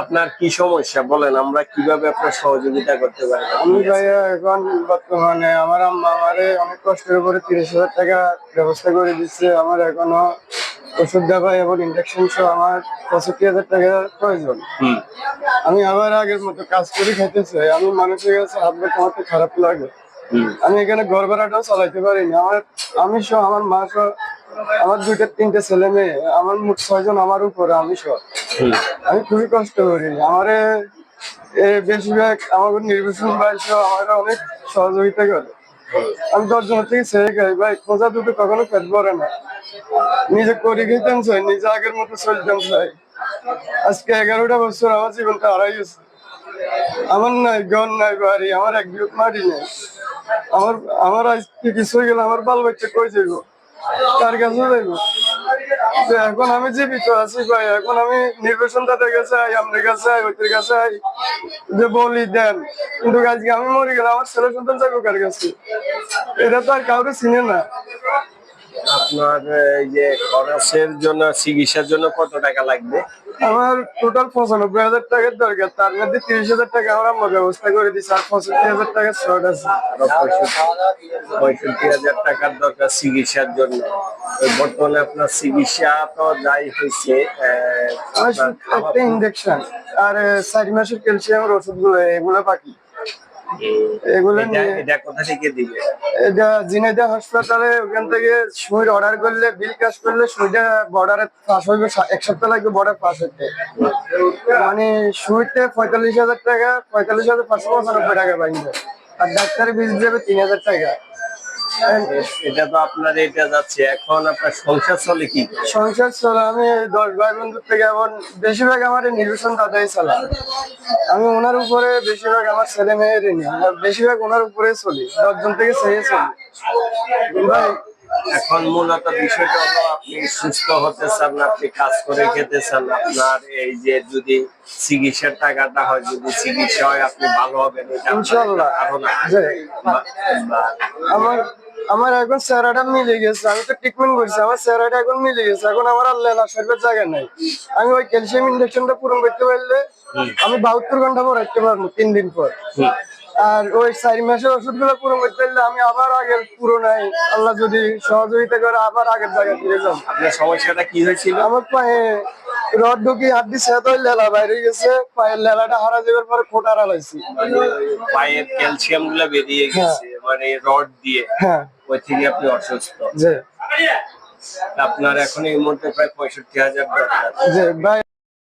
আপনার কি সমস্যা? বলেন আমরা কীভাবে আপনার সহযোগিতা করতে পারি? আমি ভাইয়া এখন বর্তমানে আমার আম্মা আমারে অনেক কষ্টের উপরে তিরিশ হাজার টাকা ব্যবস্থা করে দিচ্ছে। আমার এখনও ওষুধ দেওয়া এবং ইঞ্জেকশন সহ আমার পঁয়ষট্টি হাজার টাকা প্রয়োজন। আমি আবার আগের মতো কাজ করে খেতে চাই। আমি মানুষের কাছে হাত বের কমাতে খারাপ লাগে। আমি এখানে ঘর ভাড়াটাও চালাইতে পারিনি। আমার আমি সহ আমার মা সহ আমার দুইটা তিনটে ছেলে মেয়ে আমার মোট ছয়জন আমার উপরে আমি সহ। আমি খুবই কষ্ট করি। আমারে বেশিরভাগ আমাকে নির্বাচন ভাই আমার অনেক সহযোগিতা করে। আমি দশজনের থেকে ছেড়ে খাই ভাই খোঁজা দুটো কখনো পেট ভরে না। নিজে করি খেতাম চাই নিজে আগের মতো চলতাম চাই আজকে এগারোটা বছর আমার জীবনটা হারাই গেছে। আমার নাই, ঘর নাই, বাড়ি, আমার এক বিরত মাটি নেই। আমার আমার আজকে কিছু গেলে আমার বাল বাচ্চা কই যাইব? কার কাছে যাইব? এখন আমি জীবিত আছি ভাই, এখন আমি নির্বাচন তাদের কাছে আই আপনার কাছে আই ওইদের কাছে যে বলি দেন, কিন্তু আজকে আমি মরে গেলে আমার ছেলে সন্তান যাব কার কাছে এটা তো আর কাউকে চিনে না। আপনার এই যে খরচের জন্য চিকিৎসার জন্য কত টাকা লাগবে? আমার টোটাল পঁচানব্বই হাজার টাকার দরকার। তার মধ্যে তিরিশ হাজার টাকা আমার আম্মা ব্যবস্থা করে দিচ্ছে আর পঁয়ষট্টি হাজার টাকার শর্ট আছে। পঁয়ষট্টি হাজার টাকার দরকার চিকিৎসার জন্য। বর্তমানে আপনার চিকিৎসা তো যাই হয়েছে একটা ইঞ্জেকশন আর চার মাসের ক্যালসিয়ামের ওষুধগুলো এগুলো বাকি। এগুলো এটা এটা কোথা থেকে দিবে? এটা জিনেদা হাসপাতালে ওখান থেকে সুইট অর্ডার করলে বিল কাজ করলে সুইটা বর্ডারে পাস হইবে এক সপ্তাহ লাগবে বর্ডার পাস হইতে। মানে সুইটে পঁয়তাল্লিশ হাজার টাকা পঁয়তাল্লিশ হাজার পাঁচশো পঁচানব্বই টাকা বাইন্দে। আর ডাক্তারের বিল দেবে তিন হাজার টাকা। এটা তো আপনার এটা যাচ্ছে। এখন আপনার সংসার চলে কি সংসার চলে আমি দশ ভাই বন্ধুর থেকে এখন বেশিরভাগ আমার নির্বাচন দাদাই চালা। আমি ওনার উপরে বেশিরভাগ আমার ছেলে মেয়ের বেশিরভাগ ওনার উপরে চলি দশজন থেকে চেয়ে চলি। ভাই এখন মূলত বিষয়টা হলো আপনি সুস্থ হতে চান না আপনি কাজ করে খেতে চান আপনার এই যে যদি চিকিৎসার টাকাটা হয় যদি চিকিৎসা হয় আপনি ভালো হবেন এটা ইনশাল্লাহ। আমার আমার এখন চেহারাটা মিলে গেছে আমি তো ট্রিটমেন্ট করছি আমার চেহারাটা এখন মিলে গেছে এখন আমার আর লেলা শরীরের জায়গা নাই। আমি ওই ক্যালসিয়াম ইনজেকশনটা পূরণ করতে পারলে আমি বাহাত্তর ঘণ্টা পর রাখতে পারব তিন দিন পর। আর ওই চার মাসের ওষুধগুলো পূরণ করতে পারলে আমি আবার আগের পুরোনাই আল্লাহ যদি সহযোগিতা করে আবার আগের জায়গায় ফিরে যাব। আপনার সমস্যাটা কি হয়েছিল? আমার পায়ে রড ঢুকি হাড্ডি সেত হয়ে লেলা বাইরে গেছে পায়ের লেলাটা হারা যাবার পরে খোটা হারাইছি পায়ের ক্যালসিয়ামগুলো বেরিয়ে গেছে মানে রড দিয়ে। হ্যাঁ। ওই থেকে আপনি অসুস্থ আপনার এখন এই মুহূর্তে প্রায় পঁয়ষট্টি হাজার দরকার।